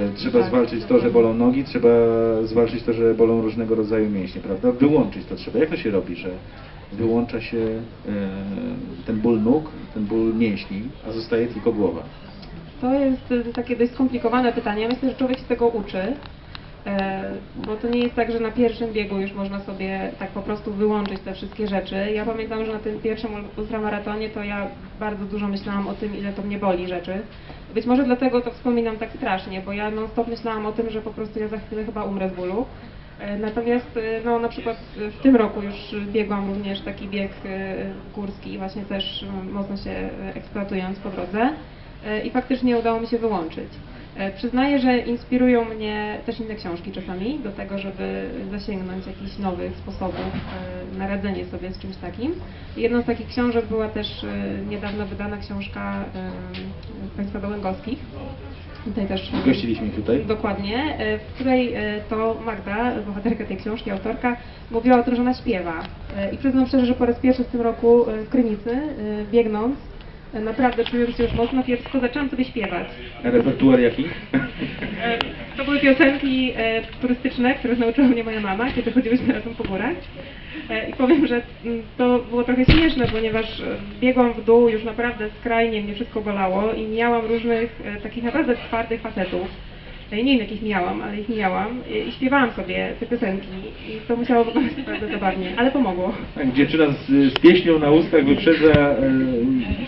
E, Trzeba Tak, zwalczyć to, że bolą nogi, trzeba zwalczyć to, że bolą różnego rodzaju mięśnie, prawda? Wyłączyć to trzeba. Jak to się robi, że wyłącza się e, ten ból nóg, ten ból mięśni, a zostaje tylko głowa? To jest y, takie dość skomplikowane pytanie. Myślę, że człowiek się tego uczy, e, bo to nie jest tak, że na pierwszym biegu już można sobie tak po prostu wyłączyć te wszystkie rzeczy. Ja pamiętam, że na tym pierwszym ultramaratonie to ja bardzo dużo myślałam o tym, ile to mnie boli rzeczy. Być może dlatego to wspominam tak strasznie, bo ja non stop myślałam o tym, że po prostu ja za chwilę chyba umrę z bólu. E, Natomiast y, no, na przykład w tym roku już biegłam również taki bieg górski, właśnie też mocno się eksploatując po drodze e, i faktycznie udało mi się wyłączyć. E, Przyznaję, że inspirują mnie też inne książki czasami do tego, żeby zasięgnąć jakichś nowych sposobów e, na radzenie sobie z czymś takim. Jedną z takich książek była też e, niedawno wydana książka Państwa Gołęgowskich. Tutaj też Gościliśmy tutaj. Dokładnie, w której to Magda, bohaterka tej książki, autorka, mówiła o tym, że ona śpiewa. I przyznam szczerze, że po raz pierwszy w tym roku w Krynicy, biegnąc, naprawdę czując się już mocno kiepsko, zaczęłam sobie śpiewać. Repertuar jaki? E, To były piosenki e, turystyczne, których nauczyła mnie moja mama, kiedy chodziłyśmy razem po górach. E, I powiem, że mm, to było trochę śmieszne, ponieważ biegłam w dół, już naprawdę skrajnie mnie wszystko bolało i miałam różnych takich naprawdę twardych facetów. Ja nie wiem jakich miałam, ale ich miałam i, i śpiewałam sobie te piosenki i to musiało wyglądać naprawdę zabawnie, ale pomogło. Tak, dziewczyna z, z pieśnią na ustach wyprzedza e,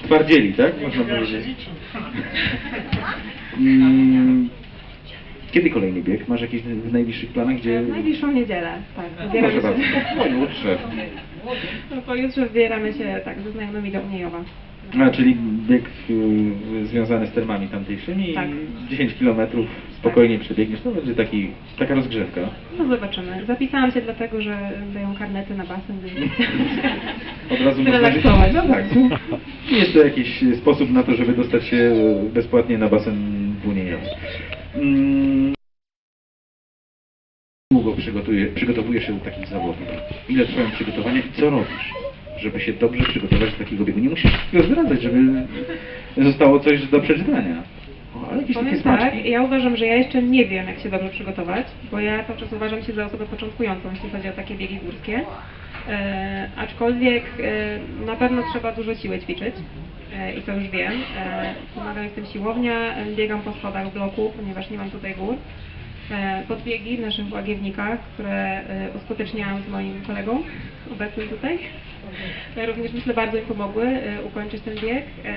twardzieli, tak? Można powiedzieć. Mm, Kiedy kolejny bieg? Masz jakieś w najbliższych planach, gdzie... W najbliższą niedzielę, tak. Proszę Wybieramy bardzo. się, Pojutrze. no, pojutrze wybieramy się tak ze znajomymi do Uniejowa. A, czyli bieg y, związany z termami tamtejszymi Tak. i 10 km spokojnie przebiegniesz. To będzie taki, taka rozgrzewka. No zobaczymy. Zapisałam się dlatego, że dają karnety na basen, więc Od razu można... Zrelaksować. No tak. Jest to jakiś sposób na to, żeby dostać się bezpłatnie na basen w Uniejowie. Mm. Długo przygotowujesz się do takich zawodów? Ile trwają przygotowania i co robisz, żeby się dobrze przygotować do takiego biegu? Nie musisz wszystkiego zdradzać, żeby zostało coś do przeczytania. O, ale jakieś takie powiem tak, smaczki. ja uważam, że ja jeszcze nie wiem, jak się dobrze przygotować, bo ja cały czas uważam się za osobę początkującą, jeśli chodzi o takie biegi górskie. E, aczkolwiek e, na pewno trzeba dużo siły ćwiczyć e, i to już wiem. E, pomaga mi w tym siłownia, e, biegam po schodach bloku, ponieważ nie mam tutaj gór. Podbiegi w naszych łagiewnikach, które e, uskuteczniałam z moim kolegą obecnym tutaj. E, Również myślę bardzo mi pomogły e, ukończyć ten bieg. E,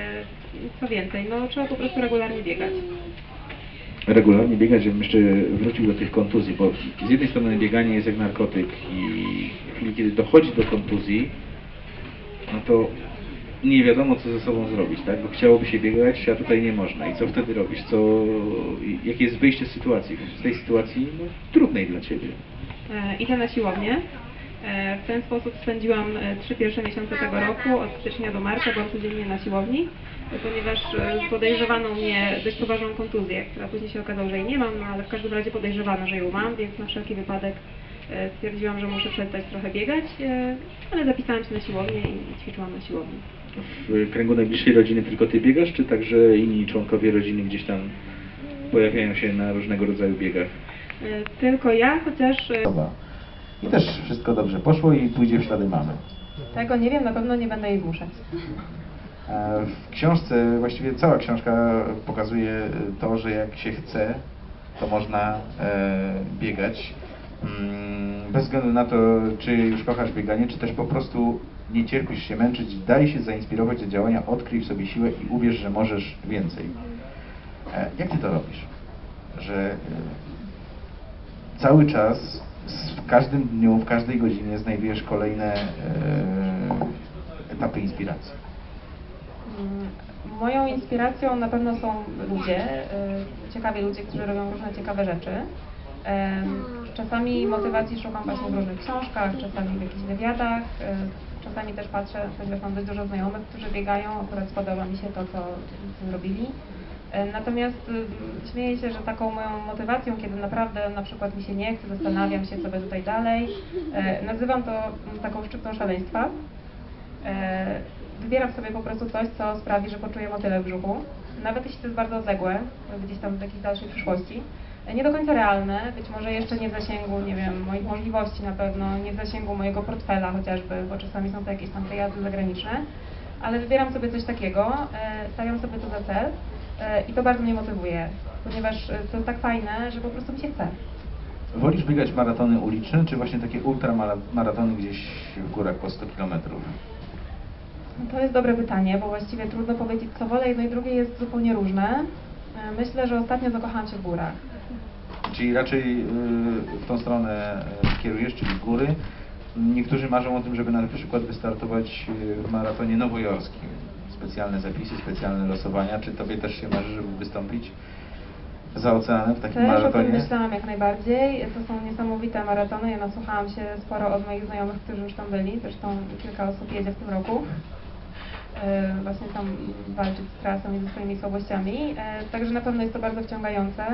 Co więcej, no trzeba po prostu regularnie biegać. regularnie biegać, żebym jeszcze wrócił do tych kontuzji, bo z jednej strony bieganie jest jak narkotyk i w chwili, kiedy dochodzi do kontuzji, no to nie wiadomo, co ze sobą zrobić, tak? Bo chciałoby się biegać, a tutaj nie można. I co wtedy robisz? Co, jakie jest wyjście z sytuacji? Z tej sytuacji no, trudnej dla Ciebie. E, Idę na siłownię. E, W ten sposób spędziłam e, trzy pierwsze miesiące tego roku, od stycznia do marca byłam codziennie na siłowni, ponieważ podejrzewano mnie dość poważną kontuzję, która później się okazało, że jej nie mam, no ale w każdym razie podejrzewano, że ją mam, więc na wszelki wypadek stwierdziłam, że muszę przestać trochę biegać, ale zapisałam się na siłownię i ćwiczyłam na siłowni. W kręgu najbliższej rodziny tylko Ty biegasz, czy także inni członkowie rodziny gdzieś tam pojawiają się na różnego rodzaju biegach? E, Tylko ja, chociaż e, I też wszystko dobrze poszło i pójdzie w ślady mamy. tego nie wiem, na pewno nie będę jej zmuszać. E, W książce, właściwie cała książka pokazuje to, że jak się chce, to można biegać. Mm, Bez względu na to, czy już kochasz bieganie, czy też po prostu nie cierpisz się męczyć, daj się zainspirować do działania, odkryj w sobie siłę i uwierz, że możesz więcej. E, Jak ty to robisz? Że e, cały czas, w każdym dniu, w każdej godzinie znajdujesz kolejne e, etapy inspiracji. Mm, Moją inspiracją na pewno są ludzie, y, ciekawi ludzie, którzy robią różne ciekawe rzeczy. Em, Czasami motywacji szukam właśnie w różnych książkach, czasami w jakichś wywiadach, y, czasami też patrzę, ponieważ mam dość dużo znajomych, którzy biegają, akurat spodoba mi się to, co zrobili. E, Natomiast y, śmieję się, że taką moją motywacją, kiedy naprawdę na przykład mi się nie chce, zastanawiam się, co by tutaj dalej, e, nazywam to taką szczyptą szaleństwa. E, wybieram sobie po prostu coś, co sprawi, że poczuję motyle w brzuchu. Nawet jeśli to jest bardzo odległe, gdzieś tam w jakiejś dalszej przyszłości. Nie do końca realne, być może jeszcze nie w zasięgu, nie wiem, moich możliwości na pewno, nie w zasięgu mojego portfela chociażby, bo czasami są to jakieś tam wyjazdy zagraniczne, ale wybieram sobie coś takiego, e, stawiam sobie to za cel e, i to bardzo mnie motywuje, ponieważ e, to jest tak fajne, że po prostu mi się chce. Wolisz biegać maratony uliczne, czy właśnie takie ultramaratony gdzieś w górach po 100 kilometrów? No To jest dobre pytanie, bo właściwie trudno powiedzieć, co wolę. Jedno i drugie jest zupełnie różne. Myślę, że ostatnio zakochałam się w górach. Czyli raczej y, w tą stronę y, kierujesz, czyli w góry. Niektórzy marzą o tym, żeby na przykład wystartować y, w maratonie nowojorskim. Specjalne zapisy, specjalne losowania. Czy tobie też się marzy, żeby wystąpić za oceanem w takim Też o tym maratonie? myślałam jak najbardziej. To są niesamowite maratony. Ja nasłuchałam się sporo od moich znajomych, którzy już tam byli. Zresztą kilka osób jedzie w tym roku. Właśnie tam walczyć z trasą i ze swoimi słabościami. Także na pewno jest to bardzo wciągające.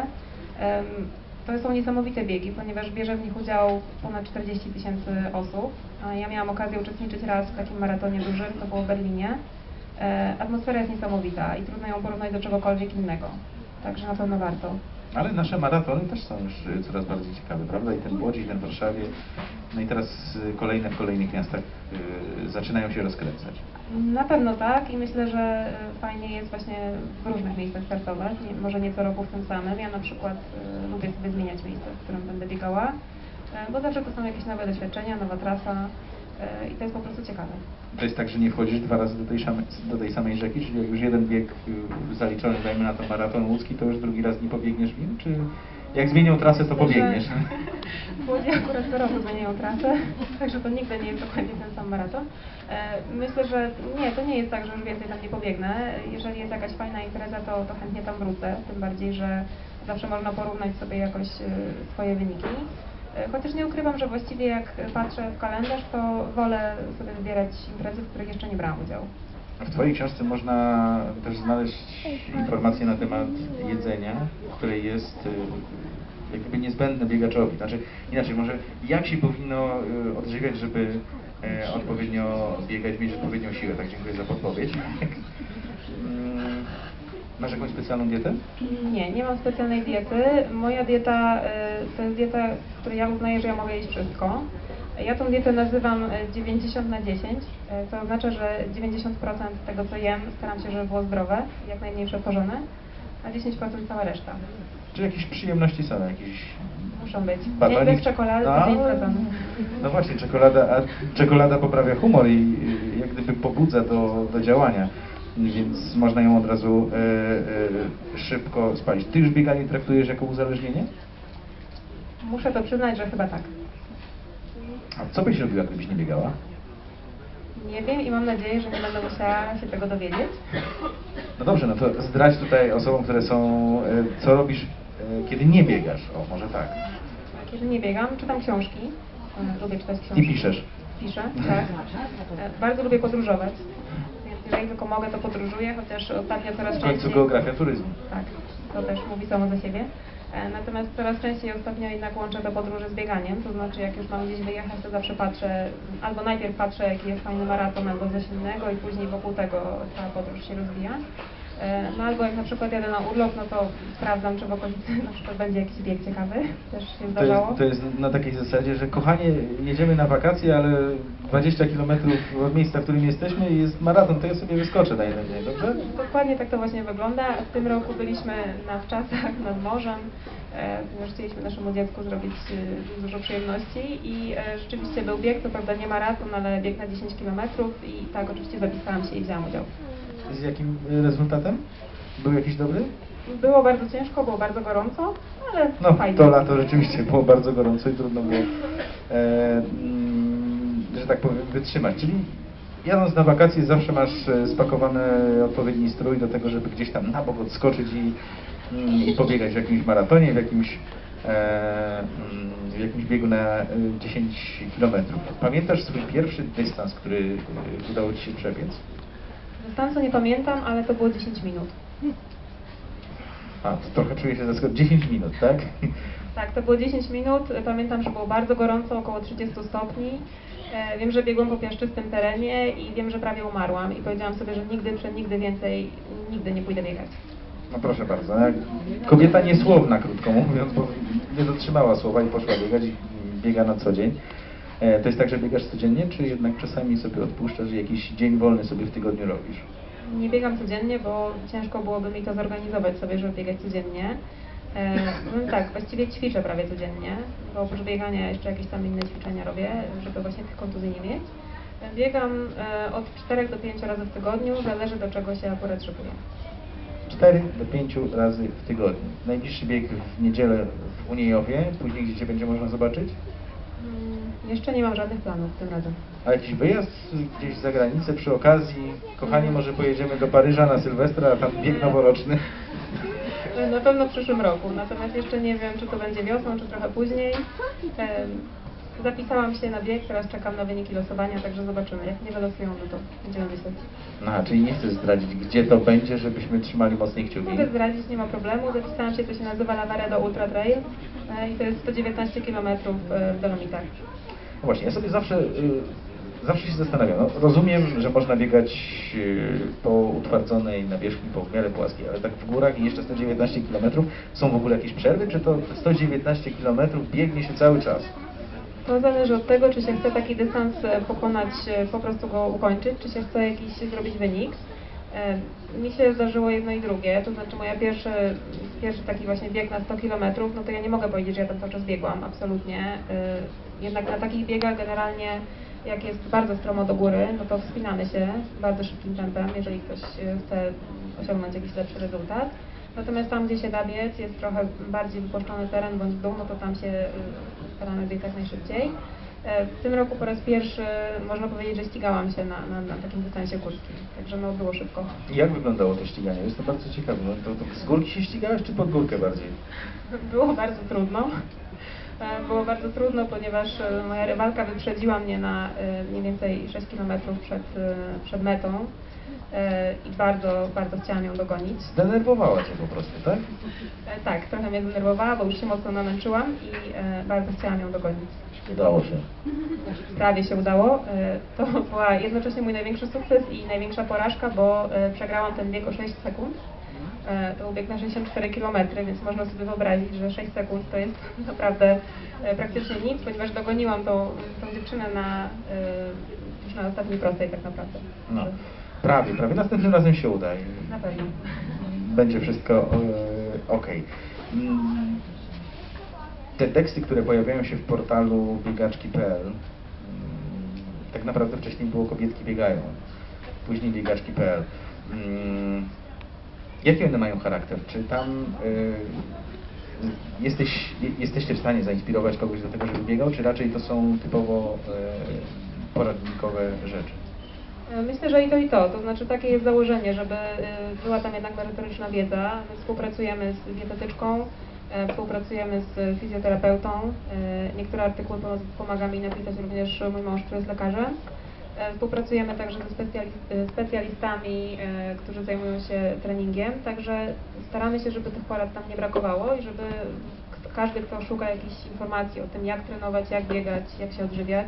To są niesamowite biegi, ponieważ bierze w nich udział ponad 40 tysięcy osób. Ja miałam okazję uczestniczyć raz w takim maratonie dużym, to było w Berlinie. E, Atmosfera jest niesamowita i trudno ją porównać do czegokolwiek innego. Także na pewno warto. Ale nasze maratony też są już y, coraz bardziej ciekawe, prawda? I ten w Łodzi, i ten w Warszawie. No i teraz y, kolejne w kolejnych miastach y, zaczynają się rozkręcać. Na pewno tak i myślę, że fajnie jest właśnie w różnych miejscach startować, nie, może nie co roku w tym samym. Ja na przykład lubię sobie zmieniać miejsce, w którym będę biegała, bo zawsze to są jakieś nowe doświadczenia, nowa trasa i to jest po prostu ciekawe. To jest tak, że nie wchodzisz dwa razy do tej, szamy, do tej samej rzeki, czyli jak już jeden bieg y, zaliczony, dajmy na to maraton łódzki, to już drugi raz nie pobiegniesz w nim, czy jak zmienią trasę, to pobiegniesz? W Łodzi akurat co roku zmieniają trasę, także to nigdy nie jest dokładnie ten sam maraton. E, Myślę, że nie, to nie jest tak, że już więcej tam nie pobiegnę. Jeżeli jest jakaś fajna impreza, to, to chętnie tam wrócę, tym bardziej, że zawsze można porównać sobie jakoś e, swoje wyniki. E, Chociaż nie ukrywam, że właściwie jak patrzę w kalendarz, to wolę sobie wybierać imprezy, w których jeszcze nie brałam udziału. W Twojej książce można też znaleźć informacje na temat jedzenia, które jest y, jak gdyby niezbędne biegaczowi. Znaczy, inaczej, może jak się powinno y, odżywiać, żeby e, odpowiednio biegać, mieć odpowiednią siłę. Tak, dziękuję za podpowiedź. Masz jakąś specjalną dietę? Nie, nie mam specjalnej diety. Moja dieta y, to jest dieta, w której ja uznaję, że ja mogę jeść wszystko. Ja tą dietę nazywam y, 90 na 10, y, co oznacza, że 90% tego, co jem, staram się, żeby było zdrowe, jak najmniej przetworzone, a 10% cała reszta. Czy jakieś przyjemności są? Jakieś Muszą być. Batonik? bez czekolady A, dzień stracony. No właśnie, czekolada, a czekolada poprawia humor i y, jak gdyby pobudza do, do działania, więc można ją od razu e, e, szybko spalić. Ty już bieganie traktujesz jako uzależnienie? Muszę to przyznać, że chyba tak. A co byś robiła, gdybyś nie biegała? Nie wiem i mam nadzieję, że nie będę musiała się tego dowiedzieć. No dobrze, no to zdradź tutaj osobom, które są, e, co robisz, e, kiedy nie biegasz. O, może tak. Kiedy nie biegam, czytam książki. Y, Lubię czytać książki. I piszesz. Piszę, tak. E, Bardzo lubię podróżować. Jeżeli tylko mogę, to podróżuję, chociaż ostatnio coraz W końcu częściej... geografia turyzmu. Tak, to też mówi samo za siebie. E, Natomiast coraz częściej ostatnio jednak łączę te podróże z bieganiem, to znaczy jak już mam gdzieś wyjechać, to zawsze patrzę, albo najpierw patrzę jaki jest fajny maraton albo coś innego i później wokół tego cała podróż się rozwija. E, No albo jak na przykład jadę na urlop, no to sprawdzam, czy w okolicy na przykład będzie jakiś bieg ciekawy, też się To zdarzało. jest, to jest na takiej zasadzie, że kochanie, jedziemy na wakacje, ale 20 km od miejsca, w którym jesteśmy jest maraton, to ja sobie wyskoczę na jeden dzień, dobrze? Dokładnie tak to właśnie wygląda. W tym roku byliśmy na wczasach nad morzem, e, ponieważ chcieliśmy naszemu dziecku zrobić e, dużo przyjemności i rzeczywiście był bieg, to prawda nie maraton, ale bieg na 10 km i tak oczywiście zapisałam się i wzięłam udział. Z jakim y, rezultatem? Był jakiś dobry? Było bardzo ciężko, było bardzo gorąco, ale No, fajnie. to lato rzeczywiście było bardzo gorąco i trudno było, e, mm, że tak powiem, wytrzymać. Czyli jadąc na wakacje zawsze masz e, spakowany odpowiedni strój do tego, żeby gdzieś tam na bok odskoczyć i, mm, i pobiegać w jakimś maratonie, w jakimś, e, mm, w jakimś biegu na e, 10 kilometrów. Pamiętasz swój pierwszy dystans, który e, udało Ci się przebiec? Dystansu nie pamiętam, ale to było 10 minut. A, trochę czuję się zaskoczony. 10 minut, tak? Tak, to było 10 minut. Pamiętam, że było bardzo gorąco, około 30 stopni. E, Wiem, że biegłam po piaszczystym terenie i wiem, że prawie umarłam i powiedziałam sobie, że nigdy, nigdy więcej, nigdy nie pójdę biegać. No proszę bardzo, kobieta niesłowna, krótko mówiąc, bo nie dotrzymała słowa i poszła biegać i biega na co dzień. E, To jest tak, że biegasz codziennie, czy jednak czasami sobie odpuszczasz i jakiś dzień wolny sobie w tygodniu robisz? Nie biegam codziennie, bo ciężko byłoby mi to zorganizować sobie, żeby biegać codziennie. E, no tak, właściwie ćwiczę prawie codziennie, bo oprócz biegania jeszcze jakieś tam inne ćwiczenia robię, żeby właśnie tych kontuzji nie mieć. Biegam e, od 4 do 5 razy w tygodniu, zależy do czego się akurat szykuję. 4 do 5 razy w tygodniu. Najbliższy bieg w niedzielę w Uniejowie, później gdzie Cię będzie można zobaczyć? Jeszcze nie mam żadnych planów tym razem. A jakiś wyjazd gdzieś za granicę przy okazji? Kochani, może pojedziemy do Paryża na Sylwestra, a tam bieg noworoczny? Na pewno w przyszłym roku, natomiast jeszcze nie wiem, czy to będzie wiosną, czy trochę później. Zapisałam się na bieg, teraz czekam na wyniki losowania, także zobaczymy. Jak nie wylosują, no to będziemy myśleć. No, czyli nie chcesz zdradzić, gdzie to będzie, żebyśmy trzymali mocniej kciuki? Mogę zdradzić, nie ma problemu. Zapisałam się, to się nazywa Lavaredo Ultra Trail e, i to jest 119 km w Dolomitach. No właśnie, ja sobie zawsze, y, zawsze się zastanawiam. No, rozumiem, że można biegać y, po utwardzonej nawierzchni, po w miarę płaskiej, ale tak w górach i jeszcze 119 km. Są w ogóle jakieś przerwy, czy to 119 km biegnie się cały czas? To zależy od tego, czy się chce taki dystans e, pokonać, e, po prostu go ukończyć, czy się chce jakiś zrobić wynik. E, Mi się zdarzyło jedno i drugie, to znaczy moja pierwszy, pierwszy taki właśnie bieg na 100 km, no to ja nie mogę powiedzieć, że ja tam cały czas biegłam, absolutnie. Jednak na takich biegach generalnie, jak jest bardzo stromo do góry, no to wspinamy się bardzo szybkim tempem, jeżeli ktoś chce osiągnąć jakiś lepszy rezultat. Natomiast tam, gdzie się da biec, jest trochę bardziej wypuszczony teren bądź dół, no to tam się y, staramy biec jak najszybciej. E, W tym roku po raz pierwszy można powiedzieć, że ścigałam się na, na, na takim dystansie górskim, także no było szybko. Jak wyglądało to ściganie? Jest to bardzo ciekawe. No, to, to z górki się ścigałeś, czy pod górkę bardziej? Było bardzo trudno. E, Było bardzo trudno, ponieważ e, moja rywalka wyprzedziła mnie na mniej więcej 6 km przed, przed metą i bardzo, bardzo chciałam ją dogonić. Zdenerwowała Cię po prostu, tak? E, Tak, trochę mnie zdenerwowała, bo już się mocno namęczyłam i e, bardzo chciałam ją dogonić. Udało się. Prawie się udało. E, To była jednocześnie mój największy sukces i największa porażka, bo e, przegrałam ten bieg o 6 sekund. E, To był bieg na 64 km, więc można sobie wyobrazić, że 6 sekund to jest naprawdę e, praktycznie nic, ponieważ dogoniłam tą, tą dziewczynę na, e, już na ostatniej prostej tak naprawdę. No, prawie, prawie. Następnym razem się uda. i Na pewno. Będzie wszystko e, ok. Mm, Te teksty, które pojawiają się w portalu biegaczki.pl, mm, tak naprawdę wcześniej było kobietki biegają, później biegaczki.pl. Mm, Jaki one mają charakter? Czy tam e, jesteś, je- jesteście w stanie zainspirować kogoś do tego, żeby biegał, czy raczej to są typowo e, poradnikowe rzeczy? Myślę, że i to i to. To znaczy takie jest założenie, żeby e, była tam jednak merytoryczna wiedza. My współpracujemy z dietetyczką, e, współpracujemy z fizjoterapeutą. E, Niektóre artykuły pomaga mi napisać również mój mąż, który jest lekarzem. E, Współpracujemy także ze specjali- specjalistami, którzy zajmują się treningiem, także staramy się, żeby tych porad tam nie brakowało i żeby każdy, kto szuka jakichś informacji o tym, jak trenować, jak biegać, jak się odżywiać,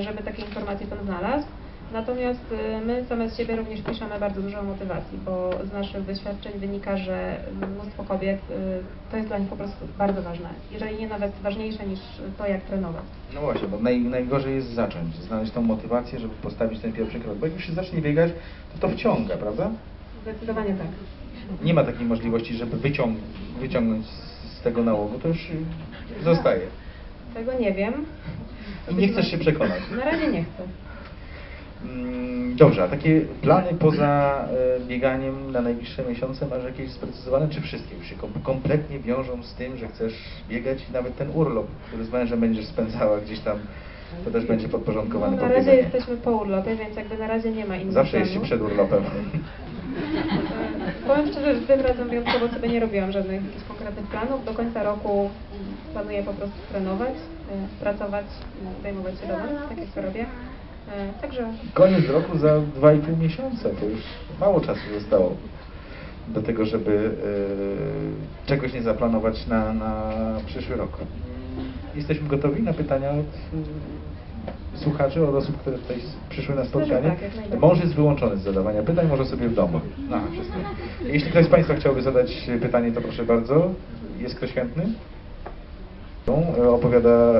żeby takie informacje tam znalazł. Natomiast y, my same z siebie również piszemy bardzo dużo o motywacji, bo z naszych doświadczeń wynika, że mnóstwo kobiet y, to jest dla nich po prostu bardzo ważne, jeżeli nie nawet ważniejsze niż to, jak trenować. No właśnie, bo naj, najgorzej jest zacząć, znaleźć tą motywację, żeby postawić ten pierwszy krok. Bo jak już się zacznie biegać, to to wciąga, prawda? Zdecydowanie tak. Nie ma takiej możliwości, żeby wyciąg, wyciągnąć z, tego nałogu, to już zostaje. Tego nie wiem. I nie chcesz się przekonać. Na razie nie chcę. Mm, Dobrze, a takie plany poza e, bieganiem na najbliższe miesiące masz jakieś sprecyzowane, czy wszystkie już się kom- kompletnie wiążą z tym, że chcesz biegać i nawet ten urlop, który z mężem będziesz spędzała gdzieś tam, to też będzie No, podporządkowane na razie jesteśmy po urlopie, więc jakby na razie nie ma innych Zawsze jest się przed urlopem. Powiem szczerze, że tym razem wyjątkowo sobie nie robiłam żadnych jakichś konkretnych planów. Do końca roku planuję po prostu trenować, e, pracować, mm, zajmować się domem, tak jak to robię. E, Także Koniec roku za 2,5 miesiąca, to już mało czasu zostało do tego, żeby e, czegoś nie zaplanować na, na przyszły rok. Jesteśmy gotowi na pytania od e, słuchaczy, od osób, które tutaj przyszły na spotkanie. tak, jak najbardziej. Mąż jest wyłączony z zadawania pytań, może sobie w domu. Aha, wszystko. Jeśli ktoś z Państwa chciałby zadać pytanie, to proszę bardzo. Jest ktoś chętny? Opowiada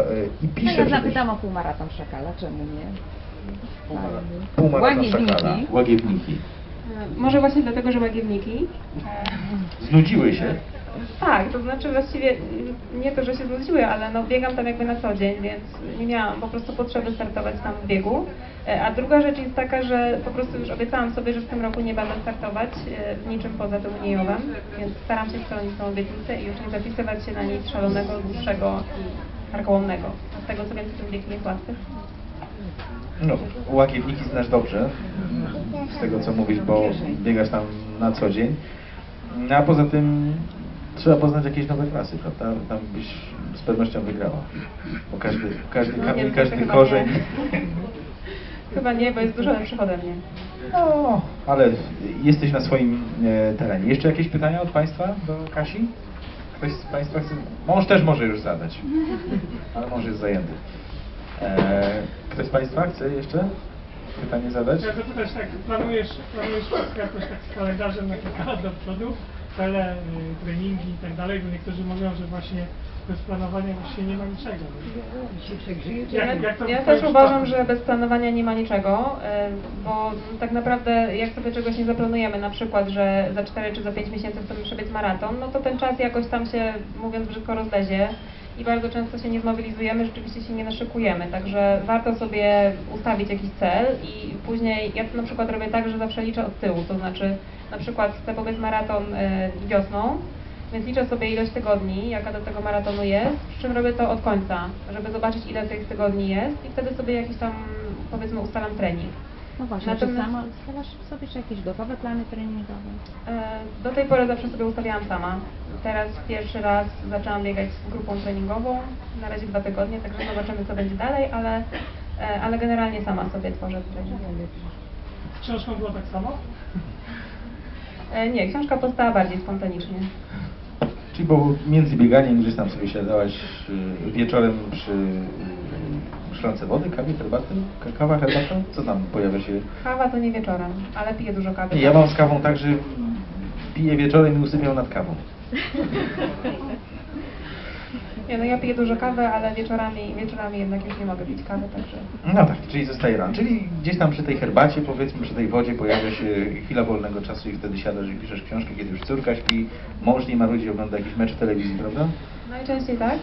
i pisze. No ja zapytam o półmaraton Szakala, czemu nie? Półmaraton Łagiewniki. Szakala. Łagiewniki. E, Może właśnie dlatego, że łagiewniki. Znudziły się. Tak, to znaczy właściwie nie to, że się znudziły, ale no biegam tam jakby na co dzień, więc nie miałam po prostu potrzeby startować tam w biegu. E, A druga rzecz jest taka, że po prostu już obiecałam sobie, że w tym roku nie będę startować e, w niczym poza tym unijowym, więc staram się spełnić tą obietnicę i już nie zapisywać się na nic szalonego, dłuższego i karkołomnego. Z tego co wiem, to ten bieg nie jest łatwy. No, łagiewniki znasz dobrze, z tego co mówisz, bo biegasz tam na co dzień. No, a poza tym trzeba poznać jakieś nowe klasy, prawda? Tam byś z pewnością wygrała. Bo każdy, każdy No, kamień, nie, każdy korzeń. Chyba nie, bo jest dużo lepszych ode mnie. No, ale jesteś na swoim e, terenie. Jeszcze jakieś pytania od Państwa do Kasi? Ktoś z Państwa chce? Mąż też może już zadać, ale mąż jest zajęty. E, ktoś z Państwa chce jeszcze pytanie zadać? Chciałem zapytać, tak, planujesz, planujesz wszystko jakoś tak z kalendarzem na kilka lat do przodu, cele, y, treningi i tak dalej, bo niektórzy mówią, że właśnie bez planowania właściwie nie ma niczego. Ja, Jak, jak to ja też uważam, że bez planowania nie ma niczego, e, bo tak naprawdę jak sobie czegoś nie zaplanujemy, na przykład, że za 4 czy za 5 miesięcy chcemy przebiec maraton, no to ten czas jakoś tam się, mówiąc brzydko, rozlezie i bardzo często się nie zmobilizujemy, rzeczywiście się nie naszykujemy, także warto sobie ustawić jakiś cel i później, ja to na przykład robię tak, że zawsze liczę od tyłu, to znaczy na przykład chcę pobiec maraton e, wiosną, więc liczę sobie ilość tygodni, jaka do tego maratonu jest, przy czym robię to od końca, żeby zobaczyć ile tych tygodni jest i wtedy sobie jakiś tam powiedzmy ustalam trening. No właśnie, czy Natomiast- sama ustalasz sobie czy jakieś gotowe plany treningowe? E, Do tej pory zawsze sobie ustawiałam sama. Teraz pierwszy raz zaczęłam biegać z grupą treningową, na razie dwa tygodnie, także zobaczymy co będzie dalej, ale, e, ale generalnie sama sobie tworzę trening. Z książką było tak samo? E, Nie, książka powstała bardziej spontanicznie. Czyli bo między bieganiem gdzieś tam sobie siadałaś wieczorem przy szklance wody, kawie, herbaty? Ka- Kawa, herbata? Co tam pojawia się? Kawa to nie wieczorem, ale piję dużo kawy. Ja mam z kawą tak, że piję wieczorem i usypiam nad kawą. Nie, no ja piję dużo kawy, ale wieczorami, wieczorami jednak już nie mogę pić kawy, także... No tak, czyli zostaje rano. Czyli gdzieś tam przy tej herbacie, powiedzmy przy tej wodzie pojawia się chwila wolnego czasu i wtedy siadasz i piszesz książkę, kiedy już córka śpi, mąż nie ma ludzi, ogląda jakiś mecz telewizji, prawda? Najczęściej tak.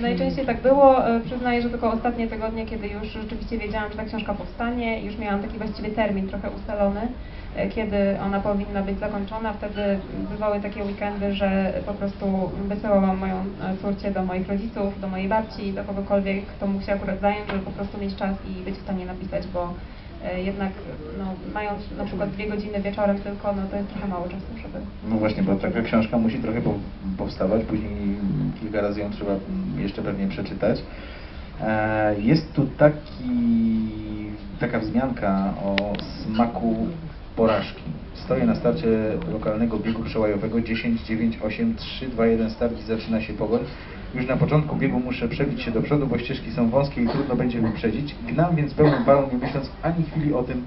Najczęściej tak było. E, Przyznaję, że tylko ostatnie tygodnie, kiedy już rzeczywiście wiedziałam, że ta książka powstanie, już miałam taki właściwie termin trochę ustalony, e, kiedy ona powinna być zakończona. Wtedy bywały takie weekendy, że po prostu wysyłałam moją e, córcię do moich rodziców, do mojej babci, do kogokolwiek, kto mógł się akurat zająć, żeby po prostu mieć czas i być w stanie napisać, bo jednak no, mając na przykład dwie godziny wieczorem tylko, no to jest trochę mało czasu, żeby... No właśnie, bo taka książka musi trochę po- powstawać, później kilka razy ją trzeba jeszcze pewnie przeczytać. E, Jest tu taki, taka wzmianka o smaku porażki. Stoję na starcie lokalnego biegu przełajowego 10, 9, 8, 3, 2, 1 start i zaczyna się pogoń. Już na początku biegu muszę przebić się do przodu, bo ścieżki są wąskie i trudno będzie wyprzedzić. Gnam więc pełną parą, nie myśląc ani chwili o tym,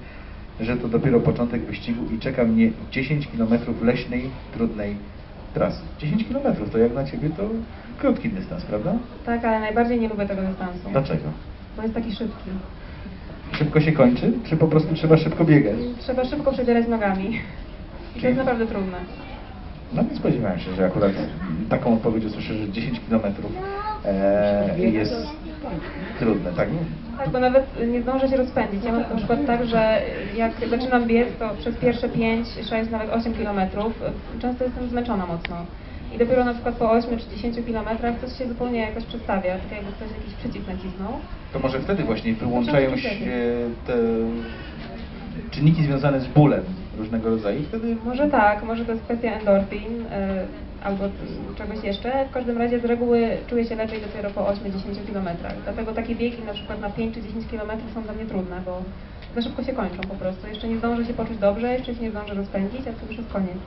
że to dopiero początek wyścigu i czeka mnie 10 km leśnej, trudnej trasy. 10 km to jak na Ciebie to krótki dystans, prawda? Tak, ale najbardziej nie lubię tego dystansu. Dlaczego? Bo jest taki szybki. Szybko się kończy, czy po prostu trzeba szybko biegać? Trzeba szybko przebierać nogami. I to jest naprawdę trudne. No nie spodziewałem się, że akurat taką odpowiedź usłyszę, że 10 km e, jest trudne, tak? Tak, bo nawet nie zdążę się rozpędzić. Ja mam na przykład tak, że jak zaczynam biec, to przez pierwsze 5, 6, nawet 8 kilometrów często jestem zmęczona mocno. I dopiero na przykład po 8 czy 10 kilometrach coś się zupełnie jakoś przestawia, tak jakby ktoś jakiś przycisk nacisnął. To może wtedy właśnie wyłączają się te czynniki związane z bólem różnego rodzaju. Wtedy Może tak, może to jest kwestia endorfin y, albo czegoś jeszcze. W każdym razie z reguły czuję się lepiej dopiero po 8-10 kilometrach. Dlatego takie biegi na przykład na 5 czy 10 kilometrów są dla mnie trudne, bo za szybko się kończą po prostu. Jeszcze nie zdążę się poczuć dobrze, jeszcze się nie zdążę rozpędzić, a to już jest koniec.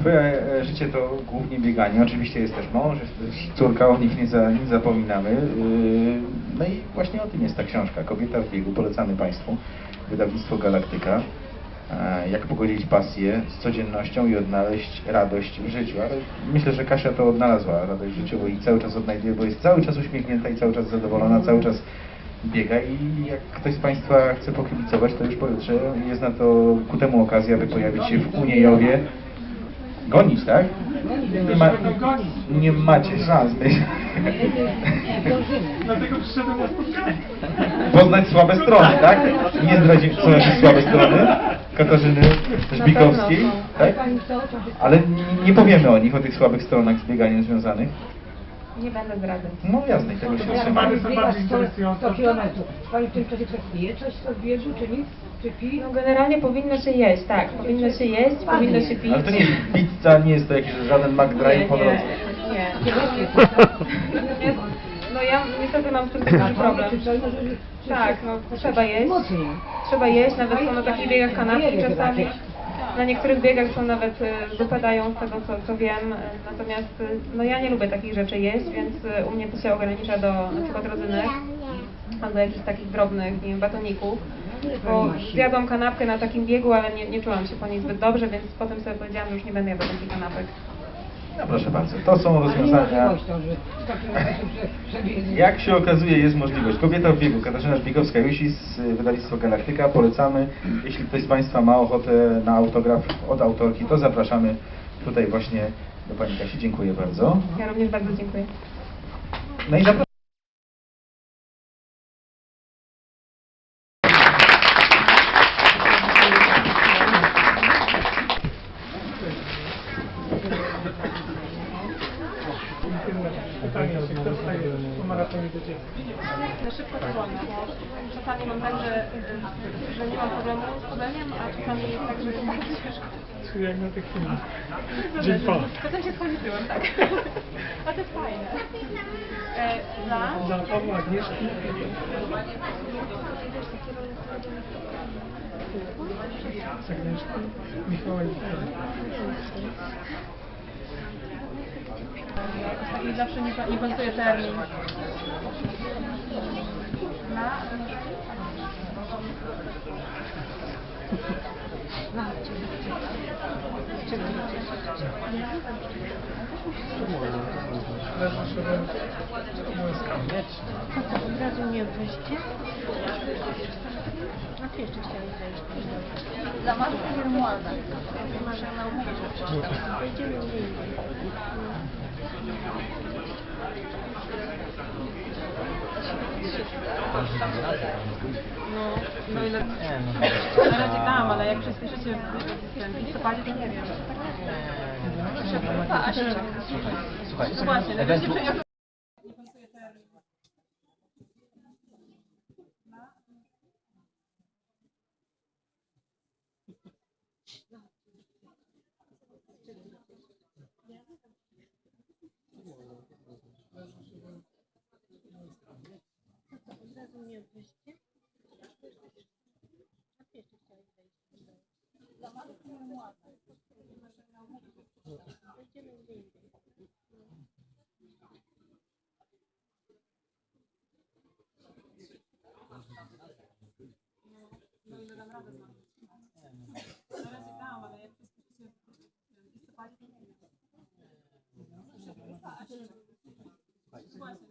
Twoje e, życie to głównie bieganie. Oczywiście jest też mąż, jest też córka, o nich nie, za, nie zapominamy. Yy, No i właśnie o tym jest ta książka. Kobieta w biegu. Polecamy Państwu. Wydawnictwo Galaktyka. E, Jak pogodzić pasję z codziennością i odnaleźć radość w życiu. Ale myślę, że Kasia to odnalazła radość w życiu bo i cały czas odnajduje, bo jest cały czas uśmiechnięta i cały czas zadowolona, cały czas biega i jak ktoś z Państwa chce pokibicować, to już pojutrze jest na to ku temu okazja, by pojawić się w Uniejowie. Gonić, tak? Nie, ma, nie macie szans. Dlatego przyszedłem na spotkanie. Poznać słabe strony, tak? Nie zdradzić, słabe strony Katarzyny Żbikowskiej, tak? Ale nie- nie powiemy o nich, o tych słabych stronach z bieganiem związanych. Nie będę zdradzać. No jasne, i tego się Jak trzymamy. Pani Pani są biega bardziej 100, interesujące. 100 kilometrów. Pani w tym czasie coś pije, coś w biegu, czy nic? Czy pije? No generalnie powinno się jeść, tak. Powinno się jeść, powinno się pić. Ale to nie jest pizza, nie jest to jakiś żaden McDrive po drodze. nie, nie. No ja niestety mam z tym duży problem. Tak, no trzeba jeść. Trzeba jeść, nawet są na takich biegach kanapki czasami. Na niektórych biegach są nawet y, zupę dają z tego co, co wiem, natomiast y, no ja nie lubię takich rzeczy jeść, więc y, u mnie to się ogranicza do na przykład rodzynek albo jakichś takich drobnych, nie wiem, batoników. Bo zjadłam kanapkę na takim biegu, ale nie, nie czułam się po niej zbyt dobrze, więc potem sobie powiedziałam, że już nie będę jadła takich kanapek. No proszę bardzo, to są rozwiązania. możliwością, że 100 kilometrów prze- przebiegnie. Jak się okazuje, jest możliwość. Kobieta w biegu, Katarzyna Żbikowska-Jusi z y, wydawnictwa Galaktyka. Polecamy. Jeśli ktoś z Państwa ma ochotę na autograf od autorki, to zapraszamy tutaj właśnie do Pani Kasi. Dziękuję bardzo. Ja również bardzo dziękuję. No i zapraszam. Pytanie, czy kto wstaje po maratonie do dziecka? Na szybko dzwonię, bo czasami mam tak, że, że nie mam problemu z chodzeniem, a czasami jest tak, że jest bardzo ciężko. Czyli jak na tych filmach. Dzień po. Potem się skończyłem, tak. A to jest fajne. E, za? Dla Pawła Agnieszki. Agnieszki. Michała i. I zawsze nie, nie pasuje termin. Na? Leży sobie. Od młoda. Masz na umiarze przeczytać. Będziemy gdzie indziej. No, no i na, razie tam, ale jak przyspieszycie w listopadzie, to nie wiem. Czeka. Słuchaj, No właśnie,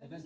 Event